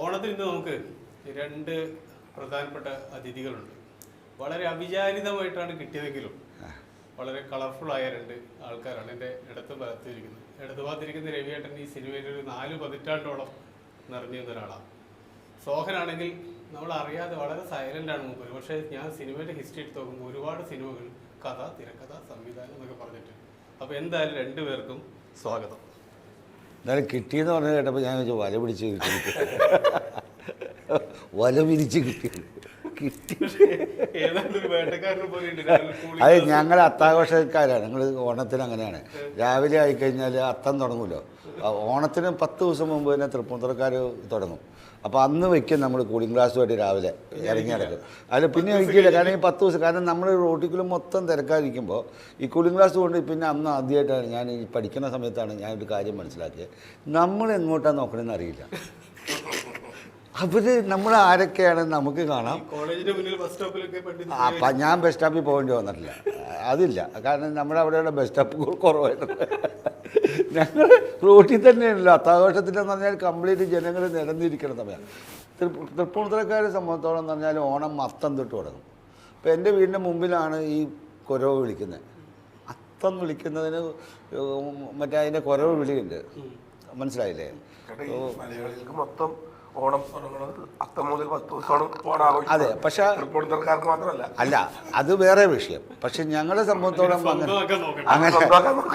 ഓണത്തിന് ഇന്ന് നമുക്ക് രണ്ട് പ്രധാനപ്പെട്ട അതിഥികളുണ്ട്. വളരെ അവിചാരിതമായിട്ടാണ് കിട്ടിയതെങ്കിലും വളരെ കളർഫുൾ ആയ രണ്ട് ആൾക്കാരാണ് എന്റെ ഇടത്ത് ഭാഗത്തിരിക്കുന്നത് ഇടത്ത് ഭാഗത്തിരിക്കുന്ന രവിയേട്ടൻ ഈ സിനിമയിൽ ഒരു നാല് പതിറ്റാണ്ടോളം നിറഞ്ഞു നിന്ന ഒരാളാണ് സോഹനാണെങ്കിൽ നമ്മൾ അറിയാതെ വളരെ സൈലന്റ് ആണ് മുമ്പ്. പക്ഷേ ഞാൻ സിനിമയുടെ ഹിസ്റ്ററി എടുത്ത് നോക്കുമ്പോൾ ഒരുപാട് സിനിമകൾ കഥ തിരക്കഥ സംവിധാനം എന്നൊക്കെ പറഞ്ഞിട്ട്. അപ്പോൾ എന്തായാലും രണ്ടുപേർക്കും സ്വാഗതം. എന്നാലും കിട്ടിയെന്ന് പറഞ്ഞ് കേട്ടപ്പോൾ ഞാൻ വല പിടിച്ച് കിട്ടി. വല പിരിച്ച് കിട്ടി. കിട്ടി അത് ഞങ്ങൾ അത്താഘോഷക്കാരാണ്. ഞങ്ങൾ ഓണത്തിന് അങ്ങനെയാണ്. രാവിലെ ആയിക്കഴിഞ്ഞാൽ അത്തം തുടങ്ങുമല്ലോ. ഓണത്തിന് പത്ത് ദിവസം മുമ്പ് തന്നെ തൃപ്പൂണിത്തുറക്കാർ തുടങ്ങും. അപ്പോൾ അന്ന് വയ്ക്കും നമ്മൾ കൂളിംഗ് ഗ്ലാസ്സുമായിട്ട് രാവിലെ ഇറങ്ങി നടക്കും. അതിൽ പിന്നെ വയ്ക്കില്ല കാരണം ഈ പത്ത് ദിവസം കാരണം നമ്മൾ റോട്ടിക്കുള്ള മൊത്തം തിരക്കാതിരിക്കുമ്പോൾ ഈ കൂളിംഗ് ഗ്ലാസ് കൊണ്ട് പിന്നെ അന്ന് ആദ്യമായിട്ടാണ് ഞാൻ ഈ പഠിക്കുന്ന സമയത്താണ് ഞാൻ ഒരു കാര്യം മനസ്സിലാക്കിയത്. നമ്മൾ എങ്ങോട്ടാണ് നോക്കണമെന്ന് അറിയില്ല. അവർ നമ്മൾ ആരൊക്കെയാണ് നമുക്ക് കാണാം. കോളേജിന്റെ മുന്നിൽ ബസ് സ്റ്റോപ്പിലൊക്കെ അപ്പം ഞാൻ ബസ് സ്റ്റോപ്പിൽ പോകേണ്ടി വന്നിട്ടില്ല. അതില്ല. കാരണം നമ്മുടെ അവിടെയുള്ള ബസ് സ്റ്റോപ്പ് കുറവായിരുന്നു. ഞങ്ങൾ റോട്ടിൽ തന്നെയാണല്ലോ. അത്താഘോഷത്തിലെന്ന് പറഞ്ഞാൽ കംപ്ലീറ്റ് ജനങ്ങൾ നിരന്നിരിക്കുന്ന സമയമാണ് തൃപ്പ- തൃപ്പൂണിത്തുറക്കാരെ സംബന്ധിച്ചോളം എന്ന് പറഞ്ഞാൽ ഓണം അത്തം തൊട്ട് തുടങ്ങും. അപ്പോൾ എന്റെ വീടിന്റെ മുമ്പിലാണ് ഈ കുരവ് വിളിക്കുന്നത്. അത്തം വിളിക്കുന്നതിന് മറ്റേ അതിന്റെ കുരവ് വിളിയുണ്ട്. മനസ്സിലായില്ലേ? മലയാളികൾക്ക് മൊത്തം ഓണം തുടങ്ങുന്നത് അത്തം മുതൽ പത്ത് ദിവസമാണ് ഓണം അതെ പക്ഷേ മാത്രമല്ല. അല്ല അത് വേറെ വിഷയം. പക്ഷെ ഞങ്ങളെ സംബന്ധിച്ചോളം അങ്ങനെ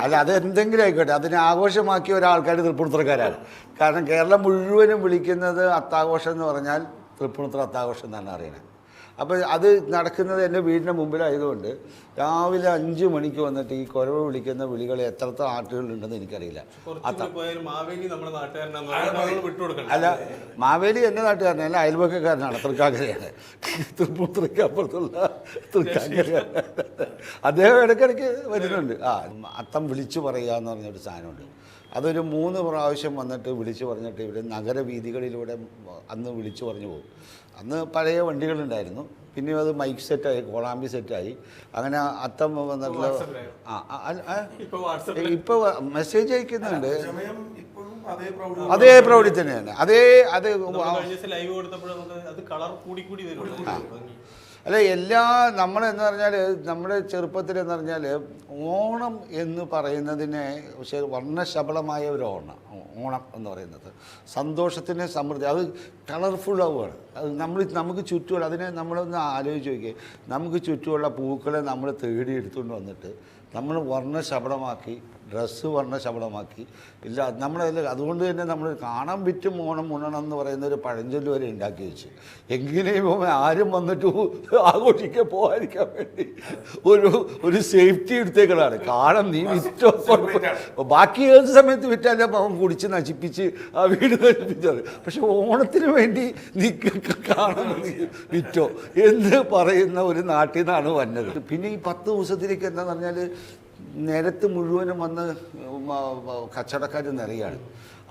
അല്ല അത് എന്തെങ്കിലും ആയിക്കോട്ടെ. അതിനെ ആഘോഷമാക്കിയ ഒരാൾക്കാർ തൃപ്പൂണിത്തറക്കാരാണ്. കാരണം കേരളം മുഴുവനും വിളിക്കുന്നത് അത്താഘോഷം എന്ന് പറഞ്ഞാൽ തൃപ്പൂണിത്തറ അത്താഘോഷം എന്നാണ് അറിയണത് അപ്പോൾ അത് നടക്കുന്നത് എന്റെ വീടിന്റെ മുമ്പിലായതുകൊണ്ട് രാവിലെ അഞ്ച് മണിക്ക് വന്നിട്ട് ഈ കുരവ് വിളിക്കുന്ന വിളികൾ എത്രത്ര ആട്ടുകളുണ്ടെന്ന് എനിക്കറിയില്ല. അല്ല മാവേലി എന്റെ നാട്ടുകാരനല്ല അയൽവക്കക്കാരനാണ്. തൃക്കാക്കരയാണ്. തൃപ്പൂണിത്തുറയ്ക്ക് അപ്പുറത്തുള്ള തൃക്കാക്കരയാണ്. അദ്ദേഹം ഇടയ്ക്കിടയ്ക്ക് വരുന്നുണ്ട്. ആ അത്തം വിളിച്ചു പറയുക എന്ന് പറഞ്ഞൊരു സാധനമുണ്ട്. അതൊരു മൂന്ന് പ്രാവശ്യം വന്നിട്ട് വിളിച്ചു പറഞ്ഞിട്ട് ഇവിടെ നഗരവീഥികളിലൂടെ അന്ന് വിളിച്ചു പറഞ്ഞു പോകും. അന്ന് പഴയ വണ്ടികളുണ്ടായിരുന്നു. പിന്നെ അത് മൈക്ക് സെറ്റായി കോളാമ്പി സെറ്റായി അങ്ങനെ അത്തം വന്നിട്ടുള്ള ഇപ്പോൾ മെസ്സേജ് അയക്കുന്നുണ്ട്. സമയം ഇപ്പോഴും അതേ പ്രൗഢി തന്നെയാണ്. അതേ അത് ലൈവ് കൊടുത്തപ്പോൾ നമുക്ക് അത് കളർ കൂടി കൂടി വരും. അല്ല എല്ലാ നമ്മൾ എന്ന് പറഞ്ഞാൽ നമ്മുടെ ചെറുപ്പത്തിൽ എന്ന് പറഞ്ഞാൽ ഓണം എന്ന് പറയുന്നതിനെ പക്ഷേ വർണശബളമായ ഒരു ഓണം ഓണം എന്ന് പറയുന്നത്. സന്തോഷത്തിന്റെ സമൃദ്ധി അത് കളർഫുൾ ആവുകയാണ് അത് നമ്മൾ നമുക്ക് ചുറ്റുമുള്ള അതിനെ നമ്മളൊന്ന് ആലോചിച്ച് നോക്കിയേ. നമുക്ക് ചുറ്റുമുള്ള പൂക്കളെ നമ്മൾ തേടി എടുത്തുകൊണ്ട് വന്നിട്ട് നമ്മൾ വർണശബളമാക്കി ഡ്രസ്സ് വർണശബളമാക്കി ഇല്ല നമ്മളതിൽ അതുകൊണ്ട് തന്നെ നമ്മൾ കാണാൻ വിറ്റും ഓണം ഉണ്ണണം എന്ന് പറയുന്ന ഒരു പഴഞ്ചൊല്ല് വരെ ഉണ്ടാക്കി വെച്ച്. എങ്ങനെയും ആരും വന്നിട്ട് ആഘോഷിക്കാൻ പോകാതിരിക്കാൻ വേണ്ടി ഒരു ഒരു സേഫ്റ്റി എടുത്തേക്കളാണ് കാണാൻ നീ വിറ്റോ ബാക്കി ഏത് സമയത്ത് വിറ്റാലും അവൻ കുടിച്ച് നശിപ്പിച്ച് ആ വീട് നശിപ്പിച്ചത് പക്ഷെ ഓണത്തിന് വേണ്ടി നീ ക- കാണാൻ നീ വിറ്റോ എന്ന് പറയുന്ന ഒരു നാട്ടിൽ നിന്നാണ് വന്നത്. പിന്നെ ഈ പത്ത് ദിവസത്തിലേക്ക് എന്താണെന്ന് പറഞ്ഞാൽ നിരത്ത് മുഴുവനും വന്ന് കച്ചവടക്കാർ നിറയാണ്.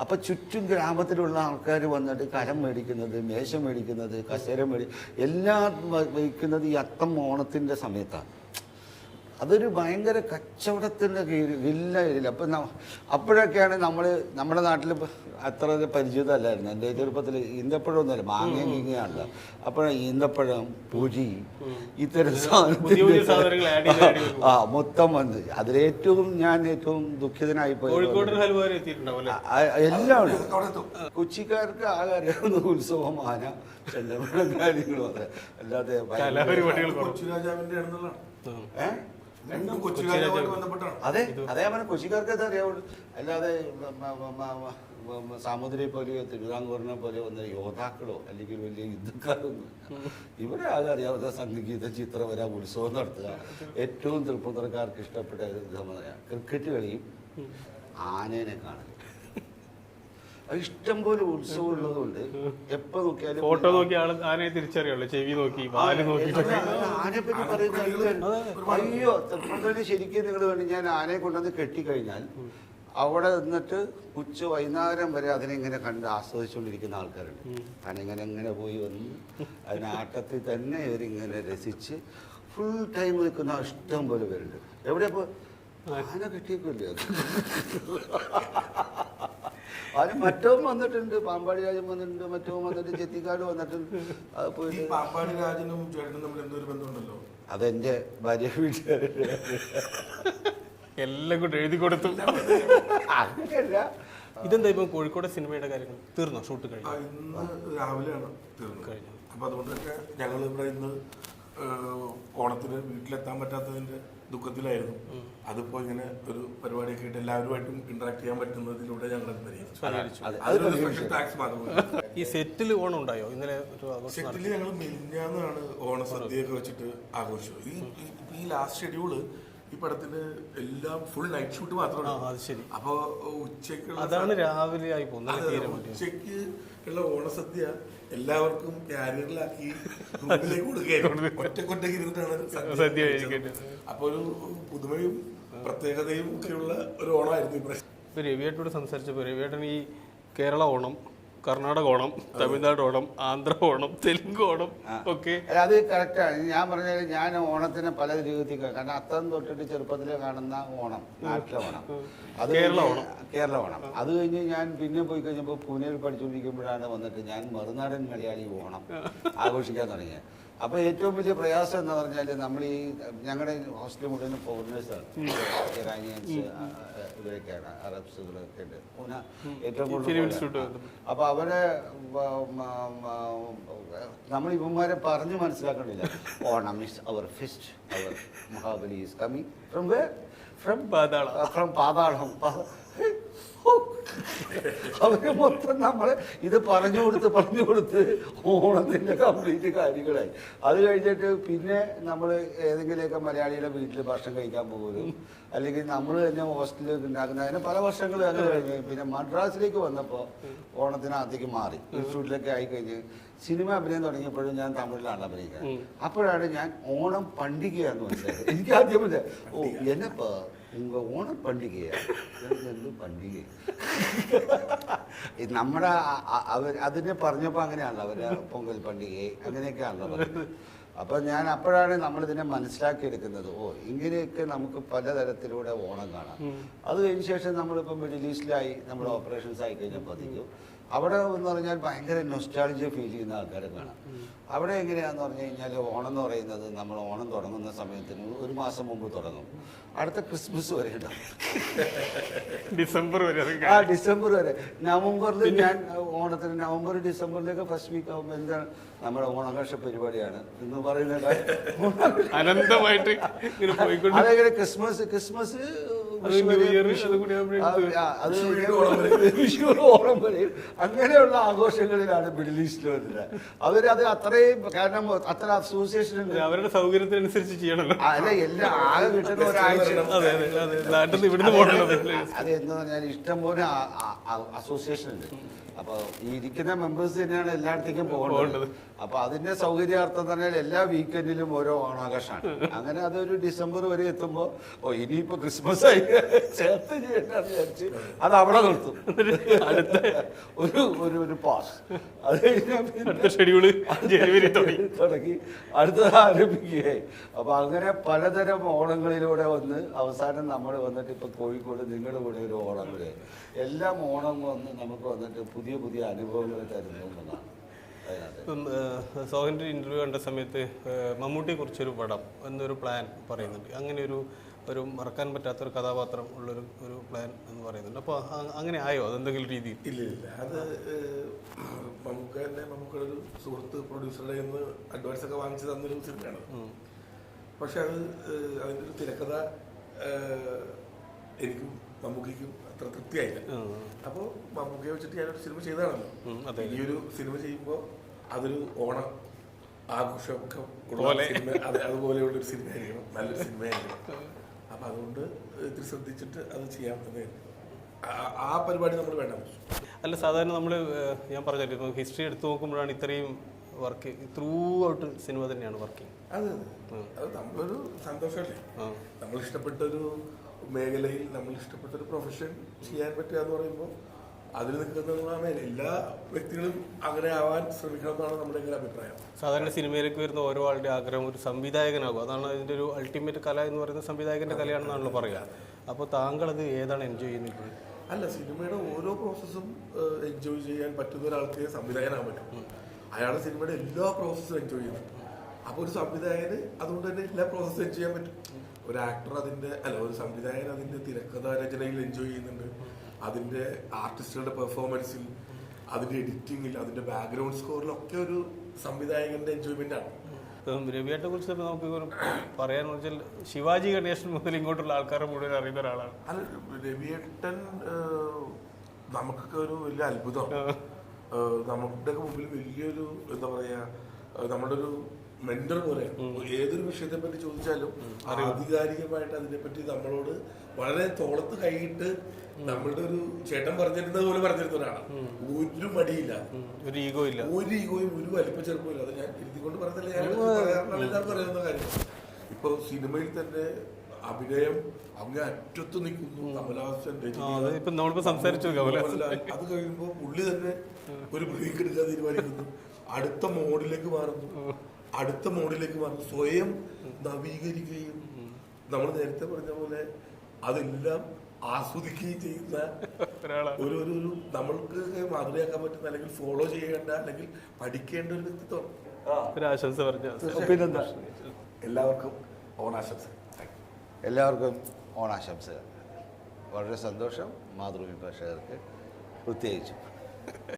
അപ്പം ചുറ്റും ഗ്രാമത്തിലുള്ള ആൾക്കാർ വന്നിട്ട് കരം മേടിക്കുന്നത് മേശം മേടിക്കുന്നത് കസേര മേടി എല്ലാം വഹിക്കുന്നത് ഈ അത്തം ഓണത്തിന്റെ സമയത്താണ്. അതൊരു ഭയങ്കര കച്ചവടത്തിന്റെ കീഴിൽ വില്ല ഇതിൽ അപ്പം അപ്പോഴൊക്കെയാണ് നമ്മൾ നമ്മുടെ നാട്ടിൽ അത്ര പരിചിതമല്ലായിരുന്നു എന്റെ ചെറുപ്പത്തിൽ ഈന്തപ്പഴമൊന്നുമല്ല മാങ്ങയും കീങ്ങയാണല്ലോ. അപ്പോൾ ഈന്തപ്പഴം പൂജി ഇത്തരം സാധനത്തിൽ ആ മൊത്തം വന്ന്. അതിലേറ്റവും ഞാൻ ഏറ്റവും ദുഃഖിതനായി പോയി എല്ലാം കൊച്ചിക്കാർക്ക് ആകെ അറിയാവുന്ന ഉത്സവം ആന ചെണ്ടമേളം കാര്യങ്ങളും അതെ അല്ലാതെ കൊച്ചു രാജാവിന്റെ ആണെന്നുള്ളതാണ്. ഉം. ഏ? രണ്ടും ബന്ധപ്പെട്ടാണ്. അതെ അതേ പറഞ്ഞ കൊച്ചിക്കാർക്ക് എന്താ അറിയാവുള്ളൂ. അല്ലാതെ സാമൂതിരി പോലെയോ തിരുവിതാംകൂറിനെ പോലെയോ വന്ന യോദ്ധാക്കളോ അല്ലെങ്കിൽ വലിയ യുദ്ധക്കാരൊന്നും ഇവിടെ ആകെ അറിയാവുന്ന സംഗീത ചിത്രവര ഉത്സവം നടത്തുക. ഏറ്റവും തൃപ്പൂണിത്തുറക്കാർക്ക് ഇഷ്ടപ്പെട്ട ക്രിക്കറ്റ് കളിയും ആനേനെ കാണുക. അത് ഇഷ്ടംപോലെ ഉത്സവം ഉള്ളതുകൊണ്ട് എപ്പോ നോക്കിയാലും ഫോട്ടോ നോക്കി ആൾ ആനയെ തിരിച്ചറിയുള്ളൂ. ചെവി നോക്കി വാൽ നോക്കിയിട്ടൊക്കെ ആനയെപ്പറ്റി പറയുന്ന ആൾക്കാർ അയ്യോ തൃപ്പൂണിത്തുറ ശരിക്കും നിങ്ങൾ വേണ്ടി ഞാൻ ആനയെ കൊണ്ടുവന്ന് കെട്ടിക്കഴിഞ്ഞാൽ അവിടെ നിന്നിട്ട് ഉച്ച വൈകുന്നേരം വരെ അതിനെ ഇങ്ങനെ കണ്ട് ആസ്വദിച്ചുകൊണ്ടിരിക്കുന്ന ആൾക്കാരുണ്ട്. അതിനെങ്ങനെ ഇങ്ങനെ പോയി വന്ന് അതിനാട്ടത്തിൽ തന്നെ ഇവരിങ്ങനെ രസിച്ച് ഫുൾ ടൈം നിൽക്കുന്ന ഇഷ്ടം പോലെ പേരുണ്ട്. എവിടെ ഇപ്പോൾ ആന കെട്ടിയേക്കില്ലേ അതിന് മറ്റവും വന്നിട്ടുണ്ട് പാമ്പാടി രാജൻ വന്നിട്ടുണ്ട് മറ്റവും വന്നിട്ട് ചെത്തിക്കാട് വന്നിട്ടുണ്ട്. അത് ഈ പോയിട്ട് പാമ്പാടി രാജനും ചേട്ടനും തമ്മിൽ എന്തൊരു ബന്ധമുണ്ടല്ലോ? അതെന്റെ ഭാര്യ വീട്ടുകാരുടെ എല്ലാം കൂടെ എഴുതി കൊടുത്തു. അങ്ങനെയല്ല. ഇതെന്താ ഇപ്പം കോഴിക്കോട് സിനിമയുടെ കാര്യങ്ങൾ? തീർന്നോ? ഷൂട്ട് ആ, കഴിഞ്ഞു ഇന്ന് രാവിലെയാണ് തീർന്നു കഴിഞ്ഞു? അപ്പൊ അതുകൊണ്ടൊക്കെ ഞങ്ങൾ ഇവിടെ ഇന്ന് ഓണത്തിന് വീട്ടിലെത്താൻ പറ്റാത്തതിന്റെ ദുഃഖത്തിലായിരുന്നു. അതിപ്പോ ഇങ്ങനെ ഒരു പരിപാടിയൊക്കെ ആയിട്ട് എല്ലാവരുമായിട്ടും ഇന്ററാക്ട് ചെയ്യാൻ പറ്റുന്നതിലൂടെ ഞങ്ങൾ ഈ സെറ്റിൽ ഓണം ഉണ്ടായോ ഇന്നലെ സെറ്റിൽ ഞങ്ങൾ മെലിഞ്ഞാന്നാണ് ഓണസദ്യയൊക്കെ വെച്ചിട്ട് ആഘോഷിച്ചു ഈ ഈ- ലാസ്റ്റ് ഷെഡ്യൂൾ ഈ പടത്തിന് എല്ലാം ഫുൾ നൈറ്റ് ഷൂട്ട് മാത്രമാണ് അപ്പൊ ഉച്ചയ്ക്ക് അതാണ് രാവിലെ ആയി പോകുന്നത് ഉച്ചയ്ക്ക് ഉള്ള ഓണസദ്യ എല്ലാവർക്കും ക്യാരിയറിലാക്കി ഗ്രൂപ്പിലേക്ക് കൊടുക്കുകയായിരുന്നു ഒറ്റക്കൊറ്റയ്ക്ക് ഇരുന്നിട്ടാണ് സദ്യ കഴിക്കേണ്ടത്. അപ്പൊ ഒരു പുതുമയും പ്രത്യേകതയും ഒക്കെയുള്ള ഒരു ഓണമായിരുന്നു ഈ പ്രശ്നം ഇപ്പൊ രവിയേട്ടോട് സംസാരിച്ചപ്പോൾ രവിയേട്ടൻ ഈ കേരള ഓണം കർണാടക ഓണം തമിഴ്നാട് ഓണം ആന്ധ്ര ഓണം തെലുങ്ക് ഓണം ഒക്കെ. അത് കറക്റ്റാണ് ഞാൻ പറഞ്ഞാൽ ഞാൻ ഓണത്തിന് പല രീതിയിൽ കാരണം അത്തം തൊട്ടിട്ട് ചെറുപ്പത്തിൽ കാണുന്ന ഓണം നാട്ടിലെ ഓണം. അത് കേരള ഓണം. കേരള ഓണം. അത് കഴിഞ്ഞ് ഞാൻ പിന്നെ പോയി കഴിഞ്ഞപ്പോൾ പൂനെയിൽ പഠിച്ചുകൊണ്ടിരിക്കുമ്പോഴാണ് വന്നിട്ട് ഞാൻ മറുനാടൻ മലയാളി ഓണം ആഘോഷിക്കാൻ തുടങ്ങിയത്. അപ്പോൾ ഏറ്റവും വലിയ പ്രയാസം എന്ന് പറഞ്ഞാൽ നമ്മൾ ഈ ഞങ്ങളുടെ ഹോസ്റ്റലിൽ മുഴുവൻ ഫോറിനേഴ്സാണ് ഇറാനിയൻസ് ഇവരൊക്കെയാണ് അറബ്സുകളൊക്കെ ഉണ്ട്. പൂന ഏറ്റവും കൂടുതൽ ഇൻസ്റ്റിറ്റ്യൂട്ട് അപ്പൊ അവരെ നമ്മൾ ഇവന്മാരെ പറഞ്ഞു മനസ്സിലാക്കണില്ല. Onam is our feast our Mahabali is coming from way from Patalam from Patalam our മൊത്തം നമ്മൾ ഇത് പറഞ്ഞു കൊടുത്ത് പറഞ്ഞു കൊടുത്ത് ഓണത്തിന്റെ കംപ്ലീറ്റ് കാര്യങ്ങളായി. അത് കഴിഞ്ഞിട്ട് പിന്നെ നമ്മൾ ഏതെങ്കിലുമൊക്കെ മലയാളിയുടെ വീട്ടിൽ ഭക്ഷണം കഴിക്കാൻ പോകുന്നു അല്ലെങ്കിൽ നമ്മൾ തന്നെ ഹോസ്റ്റലിൽ ഉണ്ടാക്കുന്ന അതിന് പല വർഷങ്ങൾ അങ്ങനെ കഴിഞ്ഞു പിന്നെ മദ്രാസിലേക്ക് വന്നപ്പോൾ ഓണത്തിനകത്തേക്ക് മാറി. ഇൻസ്റ്റിറ്റ്യൂട്ടിലൊക്കെ ആയിക്കഴിഞ്ഞ് സിനിമ അഭിനയം തുടങ്ങിയപ്പോഴും ഞാൻ തമിഴിലാണ് അഭിനയിക്കുന്നത്. അപ്പോഴാണ് ഞാൻ ഓണം പണ്ടികയാന്ന് മനസ്സിലായത്. എനിക്ക് ആദ്യം ഓ എന്നപ്പാ ഉങ്ക ഓണ എനിക്ക് എന്ത് പണ്ടിക നമ്മുടെ അവർ അതിനെ പറഞ്ഞപ്പോൾ അങ്ങനെയാണല്ലോ അവർ പൊങ്കൽ പണ്ടിക അങ്ങനെയൊക്കെയാണല്ലോ പറഞ്ഞത്. അപ്പൊ ഞാൻ അപ്പോഴാണ് നമ്മൾ ഇതിനെ മനസ്സിലാക്കിയെടുക്കുന്നത് ഓ ഇങ്ങനെയൊക്കെ നമുക്ക് പലതരത്തിലൂടെ ഓണം കാണാം. അത് കഴിഞ്ഞ ശേഷം നമ്മളിപ്പോൾ മിഡിൽ ഈസ്റ്റിലായി നമ്മൾ ഓപ്പറേഷൻസ് ആയി കഴിഞ്ഞപ്പോഴത്തേക്കും അവിടെ എന്ന് പറഞ്ഞാൽ ഭയങ്കര നൊസ്റ്റാളജിയ ഫീൽ ചെയ്യുന്ന ആൾക്കാരെ കാണാം അവിടെ എങ്ങനെയാണെന്ന് പറഞ്ഞു കഴിഞ്ഞാൽ ഓണം എന്ന് പറയുന്നത് നമ്മൾ ഓണം തുടങ്ങുന്ന സമയത്തിന് ഒരു മാസം മുമ്പ് തുടങ്ങും. അടുത്ത ക്രിസ്മസ് വരെ ഉണ്ടാവും. ഡിസംബർ വരെ ആ ഡിസംബർ വരെ. നവംബറിൽ ഞാൻ ഓണത്തിന് നവംബർ ഡിസംബറിലേക്ക് ഫസ്റ്റ് വീക്ക് ആകുമ്പോൾ എന്താണ് നമ്മുടെ ഓണാഘോഷ പരിപാടിയാണ് എന്ന് പറയുന്നത് അനന്തമായിട്ട് അതെങ്ങനെ ക്രിസ്മസ് ക്രിസ്മസ് വിഷു ഓണം അങ്ങനെയുള്ള ആഘോഷങ്ങളിലാണ് മിഡിൽ ഈസ്റ്റിൽ വരുന്നത് അവരത് അത്രയും കാരണം അത്ര അസോസിയേഷൻ ഉണ്ട് അവരുടെ സൗകര്യത്തിനനുസരിച്ച് ചെയ്യണം അല്ല എല്ലാം ആകെ കിട്ടുന്ന ഒരാഴ്ച അത് എന്ന് പറഞ്ഞാൽ ഇഷ്ടം പോലെ അസോസിയേഷൻ ഉണ്ട് അപ്പൊ ഈ ഇരിക്കുന്ന മെമ്പേഴ്സ് തന്നെയാണ് എല്ലായിടത്തേക്കും പോകേണ്ടത്. അപ്പോൾ അപ്പൊ അതിന്റെ സൗകര്യാർത്ഥം തന്നെ എല്ലാ വീക്കെൻഡിലും ഓരോ ഓണാഘോഷമാണ്. അങ്ങനെ അതൊരു ഡിസംബർ വരെ എത്തുമ്പോ ഓ ഇനിയിപ്പോ ക്രിസ്മസ് ആയി. ചേർത്ത് ചെയ്യണ്ടെന്ന് വിചാരിച്ച് അത് അവിടെ നിർത്തും. അടുത്ത ഒരു ഒരു ഒരു പാസ് അത് അടുത്ത ഷെഡ്യൂൾ ജനുവരി തുടങ്ങി. അടുത്തത് ആരംഭിക്കുകയായി. അപ്പൊ അങ്ങനെ പലതരം ഓണങ്ങളിലൂടെ വന്ന് അവസാനം നമ്മൾ വന്നിട്ട് ഇപ്പൊ കോഴിക്കോട് നിങ്ങളുടെ കൂടെ ഒരു ഓണം കൂടെ. എല്ലാം ഓണം വന്ന് നമുക്ക് വന്നിട്ട് പുതിയ പുതിയ അനുഭവങ്ങൾ തരുന്നു എന്നതാണ് അതിനകത്ത്. ഇപ്പം സോഹന്റെ ഇന്റർവ്യൂ കണ്ട സമയത്ത് ഏഹ്, മമ്മൂട്ടിയെ കുറിച്ചൊരു പടം എന്നൊരു പ്ലാൻ പറയുന്നുണ്ട്. അങ്ങനെ ഒരു ഒരു മറക്കാൻ പറ്റാത്ത ഒരു കഥാപാത്രം ഉള്ളൊരു ഒരു പ്ലാൻ എന്ന് പറയുന്നുണ്ട്. അപ്പോൾ അങ്ങനെ ആയോ? അതെന്തെങ്കിലും രീതിയിൽ? ഇല്ല ഇല്ല. അത് നമുക്ക് തന്നെ നമുക്കൊരു സുഹൃത്ത് പ്രൊഡ്യൂസറുടെ നിന്ന് അഡ്വാൻസ് ഒക്കെ വാങ്ങിച്ചു തന്നൊരു സിനിമയാണ്. പക്ഷെ അത് അതിന്റെ ഒരു തിരക്കഥ എനിക്കും മമ്മൂക്കിക്കും അത്ര തൃപ്തിയായില്ല. അപ്പോൾ മമ്മൂക്കയെ വെച്ചിട്ട് ഞാനൊരു സിനിമ ചെയ്തതാണല്ലോ. ഈ ഒരു സിനിമ ചെയ്യുമ്പോൾ അതൊരു ഓണം ആഘോഷമൊക്കെ പോലെ. സിനിമ അത് അതുപോലെയുള്ള ഒരു സിനിമയായിരിക്കണം. നല്ലൊരു സിനിമയായിരിക്കണം. അപ്പം അതുകൊണ്ട് ഇത്തിരി ശ്രദ്ധിച്ചിട്ട് അത് ചെയ്യാൻ തന്നെ ആ- പരിപാടി നമ്മൾ വേണ്ട. അല്ല സാധാരണ നമ്മൾ ഞാൻ പറഞ്ഞല്ലോ ഇപ്പം ഹിസ്റ്ററി എടുത്തു നോക്കുമ്പോഴാണ് ഇത്രയും വർക്ക് ത്രൂ ഔട്ട് സിനിമ തന്നെയാണ് വർക്കിംഗ് അത് അത്. നമ്മളൊരു സന്തോഷമല്ലേ? നമ്മൾ ഇഷ്ടപ്പെട്ടൊരു മേഖലയിൽ നമ്മൾ ഇഷ്ടപ്പെട്ടൊരു പ്രൊഫഷൻ ചെയ്യാൻ പറ്റുക എന്ന് പറയുമ്പോൾ അതിൽ നിൽക്കുന്നതാണ് എല്ലാ വ്യക്തികളും അങ്ങനെ ആവാൻ ശ്രമിക്കണം എന്നാണ് നമ്മുടെ ഒരു അഭിപ്രായം. സാധാരണ സിനിമയിലേക്ക് വരുന്ന ഓരോ ആളുടെ ആഗ്രഹം ഒരു സംവിധായകനാകും. അതാണ് അതിന്റെ ഒരു അൾട്ടിമേറ്റ് കല എന്ന് പറയുന്ന സംവിധായകന്റെ കലയാണെന്നാണല്ലോ പറയുക. അപ്പോൾ താങ്കൾ അത് ഏതാണ് എൻജോയ് ചെയ്യുന്നത്? അല്ല സിനിമയുടെ ഓരോ പ്രോസസ്സും എൻജോയ് ചെയ്യാൻ പറ്റുന്ന ഒരാൾക്ക് സംവിധായകനാകാൻ പറ്റും. അയാളുടെ സിനിമയുടെ എല്ലാ പ്രോസസ്സും എൻജോയ് ചെയ്യുന്നു അപ്പോൾ ഒരു സംവിധായകന് അതുകൊണ്ട് തന്നെ എല്ലാ പ്രോസസ്സും ചെയ്യാൻ പറ്റും. ഒരു ആക്ടർ അതിന്റെ അല്ല ഒരു സംവിധായകൻ അതിന്റെ തിരക്കഥ രചനയിൽ എൻജോയ് ചെയ്യുന്നുണ്ട്. അതിന്റെ ആർട്ടിസ്റ്റുകളുടെ പെർഫോമൻസിൽ അതിന്റെ എഡിറ്റിംഗിൽ അതിന്റെ ബാക്ക്ഗ്രൗണ്ട് സ്കോറിലൊക്കെ ഒരു സംവിധായകന്റെ എൻജോയ്മെന്റ് ആണ്. ഇപ്പം രവിയേട്ടെ കുറിച്ച് നമുക്ക് പറയാന്ന് വെച്ചാൽ ശിവാജി ഗണേശൻ മുതൽ ഇങ്ങോട്ടുള്ള ആൾക്കാരെ മുഴുവൻ അറിയുന്ന ഒരാളാണ്. അല്ല രവിയേട്ടൻ നമുക്കൊക്കെ ഒരു വലിയ അത്ഭുതമാണ്. ഏഹ്, നമ്മുടെ മുമ്പിൽ വലിയൊരു എന്താ പറയാ നമ്മുടെ ഒരു മെന്റർ പോലെ. ഏതൊരു വിഷയത്തെ പറ്റി ചോദിച്ചാലും ആധികാരികമായിട്ട് അതിനെപ്പറ്റി നമ്മളോട് വളരെ തോളത്ത് കൈയിട്ട് നമ്മളുടെ ഒരു ചേട്ടൻ പറഞ്ഞിരുന്നത് പോലെ പറഞ്ഞിരുന്നവരാണ് ഒരു മടിയില്ല. ഒരു ഈഗോ ഇല്ല. ഒരു ഈഗോയും ഒരു വലിപ്പച്ചെറുപ്പവും ഇല്ല അത് ഞാൻ ഇരുത്തിക്കൊണ്ട് പറഞ്ഞില്ല ഞാൻ പറയുന്ന കാര്യം. ഇപ്പൊ സിനിമയിൽ തന്നെ അഭിനയം അങ്ങ് അറ്റത്ത് നിൽക്കുന്നു. കമലഹാസൻ അത് കഴിയുമ്പോൾ പുള്ളി തന്നെ ഒരു ബ്രേക്ക് എടുക്കാൻ തീരുമാനിക്കുന്നു. അടുത്ത മോഡിലേക്ക് മാറുന്നു. അടുത്ത മോഡിലേക്ക് മാറും സ്വയം നവീകരിക്കുകയും നമ്മൾ നേരത്തെ പറഞ്ഞ പോലെ അതെല്ലാം ആസ്വദിക്കുകയും ചെയ്യുന്ന ഒരു ഒരു ഒരു നമ്മൾക്ക് മാതൃകയാക്കാൻ പറ്റുന്ന അല്ലെങ്കിൽ ഫോളോ ചെയ്യേണ്ട അല്ലെങ്കിൽ പഠിക്കേണ്ട ഒരു വ്യക്തിത്വം. ആശംസ പറഞ്ഞു. പിന്നെന്താ? എല്ലാവർക്കും ഓണാശംസ. എല്ലാവർക്കും ഓണാശംസകൾ. വളരെ സന്തോഷം. മാതൃഭൂമി പ്രേക്ഷകർക്ക് പ്രത്യേകിച്ചും.